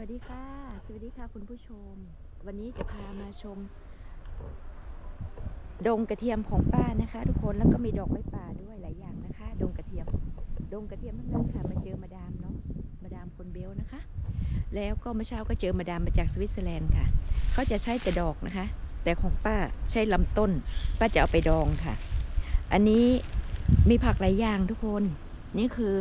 วัสดีค่ะ สวัสดีค่ะคุณผู้ชม วันนี้จะพามาชม ดงกระเทียมของป้านะคะ ทุกคนแล้วก็มีดอกไม้ป่าด้วยหลายอย่างนะคะ ดงกระเทียม ดงกระเทียมทั้งนั้นค่ะมาเจอมาดามเนาะมาดามคนเบลนะคะ แล้วก็เมื่อเช้าก็เจอมาดามมาจากสวิตเซอร์แลนด์ค่ะเขาจะใช้แต่ดอกนะคะ แต่ของป้าใช้ลำต้น ป้าจะเอาไปดองค่ะ อันนี้มีผักหลายอย่างทุกคน นี่คือ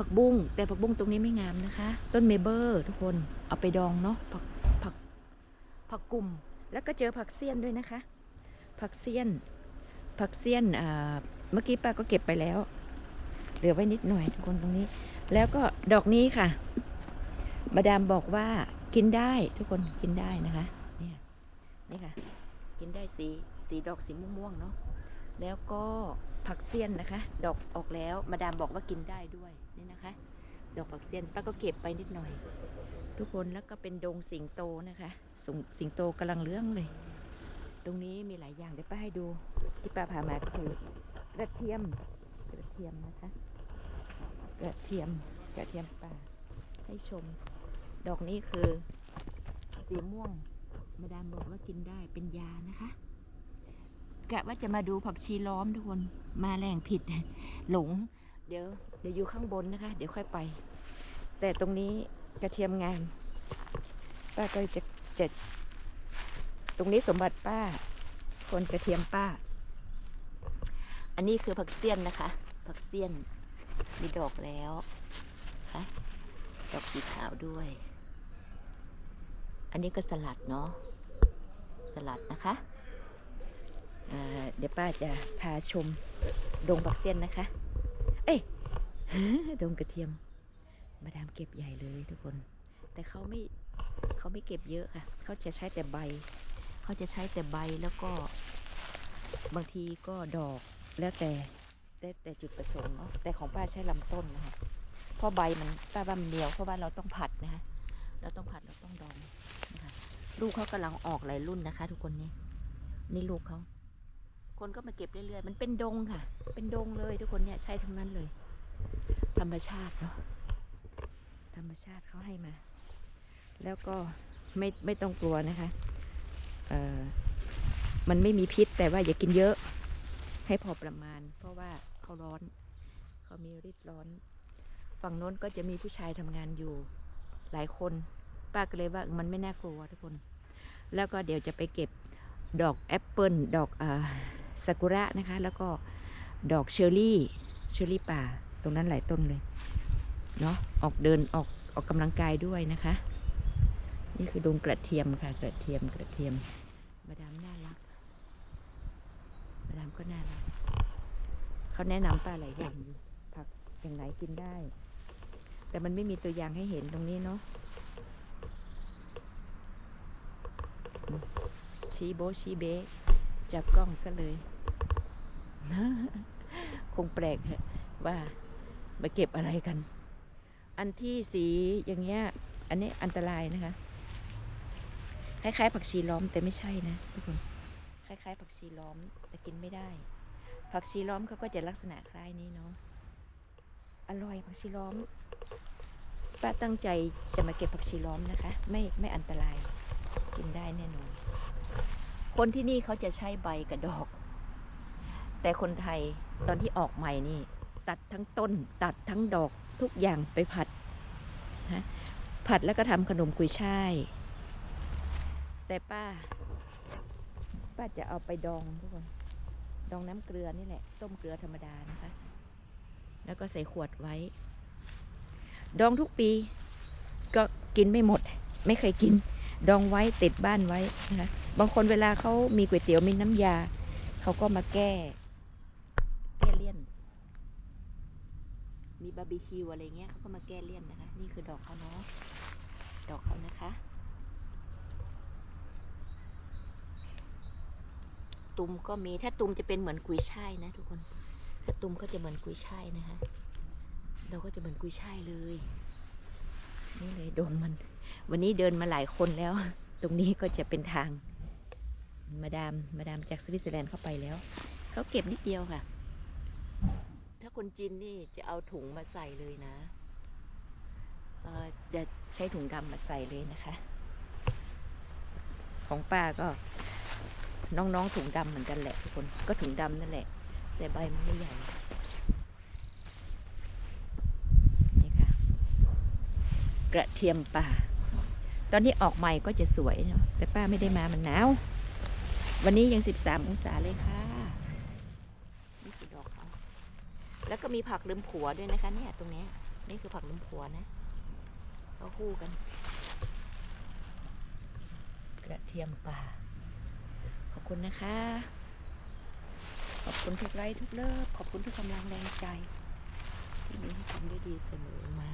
ผักบุ้งแต่ผักบุ้งตรงนี้ไม่งามนะคะ ต้นเมเบอร์ทุกคนเอาไปดองเนาะผักผักผักกลุ่มแล้วก็เจอผักเสี้ยนด้วยนะคะ ผักเสี้ยน ผักเสี้ยนเมื่อกี้ป้าก็เก็บไปแล้ว เหลือไว้นิดหน่อยทุกคนตรงนี้ แล้วก็ดอกนี้ค่ะมาดามบอกว่ากินได้ทุกคนกินได้นะคะ เนี่ยนี่ค่ะ กินได้สีสีดอกสีม่วงๆเนาะ แล้วก็ผักเสี้ยนนะคะ ดอกออกแล้วมาดามบอกว่ากินได้ด้วยนี่นะคะ ดอกผักเสี้ยนป้าก็เก็บไปนิดหน่อย ทุกคนแล้วก็เป็นดงสิงโตนะคะสิงสิงโตกำลังเลื้องเลย ตรงนี้มีหลายอย่างเดี๋ยวป้าให้ดู ที่ป้าพามาก็คือกระเทียมกระเทียมนะคะกระเทียมกระเทียมป่าให้ชม ดอกนี้คือสีม่วงมาดามบอกว่ากินได้เป็นยานะคะ กะว่าจะมาดูผักชีล้อมทุกคน มาแรงผิด หลง เดี๋ยว เดี๋ยวอยู่ข้างบนนะคะ เดี๋ยวค่อยไป แต่ตรงนี้กระเทียมงามป้าก็จะจะตรงนี้สมบัติป้า คนกระเทียมป้า อันนี้คือผักเสี้ยนนะคะ ผักเสี้ยนมีดอกแล้วค่ะดอกสีขาวด้วย อันนี้ก็สลัดเนาะสลัดนะคะ เดี๋ยวป้าจะพาชมดงบักเซียนนะคะ เอ้ยดงกระเทียม มาดามเก็บใหญ่เลยทุกคน แต่เขาไม่เขาไม่เก็บเยอะค่ะ เขาจะใช้แต่ใบ เขาจะใช้แต่ใบแล้วก็บางทีก็ดอกแล้วแต่แต่แต่จุดประสงค์เนาะแต่ของป้าใช้ลำต้นนะคะเพราะใบมันป้าว่ามันเหนียวเพราะว่าเราต้องผัดนะคะเราต้องผัดเราต้องดองนะคะลูกเขากำลังออกหลายรุ่นนะคะ ทุกคนนี่นี่ลูกเขา คนก็มาเก็บเรื่อยๆ มันเป็นดงค่ะ เป็นดงเลยทุกคนเนี่ยใช้ทั้งนั้นเลย ธรรมชาติเนาะ ธรรมชาติเขาให้มา แล้วก็ไม่ไม่ต้องกลัวนะคะ เอ่อ มันไม่มีพิษแต่ว่าอย่ากินเยอะ ให้พอประมาณ เพราะว่าเขาร้อน เขามีฤทธิ์ร้อน ฝั่งโน้นก็จะมีผู้ชายทำงานอยู่หลายคน ป้าก็เลยว่ามันไม่น่ากลัวทุกคน แล้วก็เดี๋ยวจะไปเก็บดอกแอปเปิลดอกอา ซากุระนะคะ แล้วก็ดอกเชอร์รี่ เชอร์รี่ป่า ตรงนั้นหลายต้นเลย เนาะออกเดินออกออกกำลังกายด้วยนะคะ นี่คือดงกระเทียมค่ะ กระเทียมกระเทียม มาดามน่ารัก มาดามก็น่ารัก เขาแนะนำป้าหลายอย่างอยู่ผักอย่างไหนกินได้ แต่มันไม่มีตัวอย่างให้เห็นตรงนี้เนาะ ชีโบชีเบ จับกล้องซะเลยคงแปลกฮะว่ามาเก็บอะไรกัน อันที่สีอย่างเงี้ย อันนี้อันตรายนะคะ คล้ายๆ ผักชีล้อมแต่ไม่ใช่นะทุกคนคล้ายๆ ผักชีล้อมแต่กินไม่ได้ ผักชีล้อมเขาก็จะลักษณะคล้ายนี้เนาะอร่อยผักชีล้อมป้าตั้งใจจะมาเก็บผักชีล้อมนะคะ ไม่ไม่อันตรายกินได้แน่นอน คนที่นี่เขาจะใช้ใบกับดอก แต่คนไทยตอนที่ออกใหม่นี่ ตัดทั้งต้น ตัดทั้งดอกทุกอย่างไปผัดนะผัดแล้วก็ทำขนมกุยช่าย แต่ป้า ป้าจะเอาไปดองทุกคน ดองน้ำเกลือนี่แหละ ต้มเกลือธรรมดานะคะ แล้วก็ใส่ขวดไว้ ดองทุกปี ก็กินไม่หมด ไม่เคยกิน ดองไว้ติดบ้านไว้นะคะ บางคนเวลาเขามีก๋วยเตี๋ยวมีน้ำยา เขาก็มาแก้ แก้เลี่ยน มีบาร์บีคิวอะไรเงี้ยเขาก็มาแก้เลี่ยนนะคะ นี่คือดอกเขาเนาะดอกเขานะคะ ตุ่มก็มีถ้าตุ่มจะเป็นเหมือนกุยช่ายนะทุกคน ถ้าตุ่มก็จะเหมือนกุยช่ายนะคะ เราก็จะเหมือนกุยช่ายเลยนี่เลยดงมัน วันนี้เดินมาหลายคนแล้ว ตรงนี้ก็จะเป็นทาง มาดามมาดามจากสวิตเซอร์แลนด์เข้าไปแล้ว เขาเก็บนิดเดียวค่ะ ถ้าคนจีนนี่จะเอาถุงมาใส่เลยนะจะใช้ถุงดำมาใส่เลยนะคะ ของป้าก็น้องๆถุงดำเหมือนกันแหละทุกคนก็ถุงดำนั่นแหละ แต่ใบมันไม่ใหญ่นี่ค่ะ กระเทียมป่า ตอนนี้ออกใหม่ก็จะสวยเนาะแต่ป้าไม่ได้มามันหนาว วันนี้ยังสิบสามองศาเลยค่ะนี่คือดอกเขาแล้วก็มีผักลืมผัวด้วยนะคะ เนี่ย ตรงนี้นี่คือผักลืมผัวนะเขาคู่กัน กระเทียมป่า ขอบคุณนะคะ ขอบคุณทุกไลค์ทุกเลิฟขอบคุณทุกกำลังแรงใจ ที่มีให้ทำได้ดีเสมอมา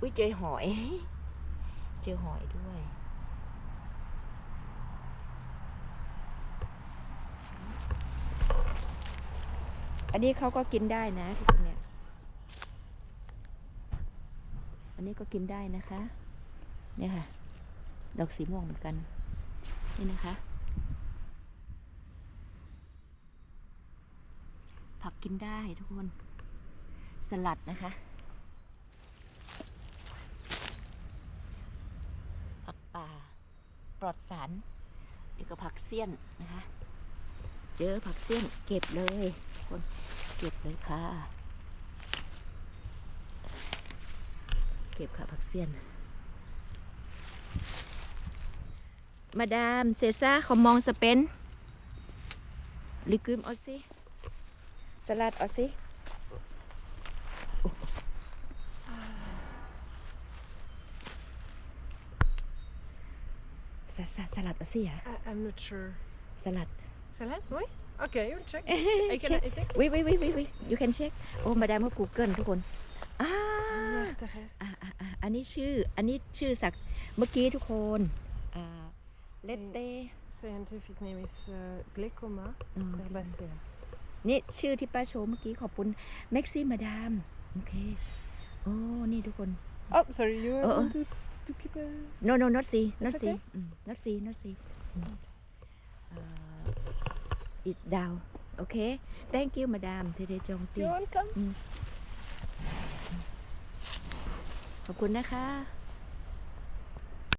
อุ้ยเจอหอย เจอหอยด้วย อันนี้เขาก็กินได้นะทุกคนเนี่ยอันนี้ก็กินได้นะคะ เนี่ยค่ะ ดอกสีม่วงเหมือนกัน นี่นะคะ ผักกินได้ทุกคน สลัดนะคะผักป่า ปลอดสารนี่ก็ผักเสี้ยนนะคะ เจอผักเสี้ยนเก็บเลยทุกคนเก็บเลยค่ะ เก็บค่ะผักเสี้ยน มาดามเซซ่าเขามองสเปนลิกุมเอาสิสลัดเอาสิโอ้สสสลัดเอาสิอะ I, I'm not sure. สลัด Salad? Oui? Okay, we'll check. I can, Check. I think. วิวิวิวิวิ you can check โอ้มาดามก็ Google ทุกคนอ่า Hier, de rest. อ่าอ่าอ่าอันนี้ชื่อ อันนี้ชื่อสักเมื่อกี้ทุกคนอ่าเลตเต้ Scientific name is uh, Glycoma อืม herbacea. นี่ชื่อที่ป้าโชว์เมื่อกี้ขอบคุณแม็กซี่มาดาม โอเค โอ้ นี่ทุกคน Oh, sorry, you Oh, want to, to keep a... no no not see not It's see okay? อืม not see not see อืมเอ่อ it down โอเค thank you มาดามเทเดจงตี You're welcome. ขอบคุณนะคะ